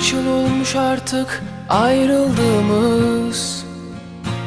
Üç yıl olmuş artık ayrıldığımız?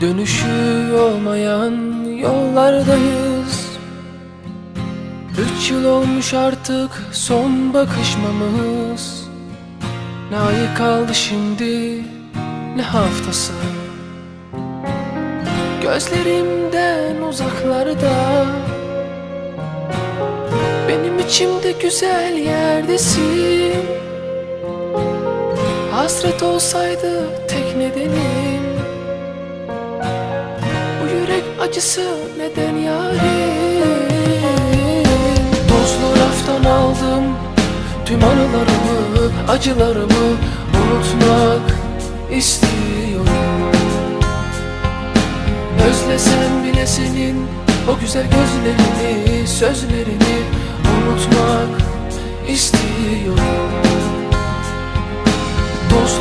Dönüşü olmayan yollardayız. Üç yıl olmuş artık son bakışmamız. Ne ayı kaldı şimdi ne haftası? Gözlerimden uzaklarda. Benim içimde güzel yerdesin Hasret olsaydı tek nedenim. Bu yürek acısı neden yarim? Tozlu raftan aldım Tüm anılarımı, acılarımı Unutmak istiyorum. Özlesem bile senin O güzel gözlerini, sözlerini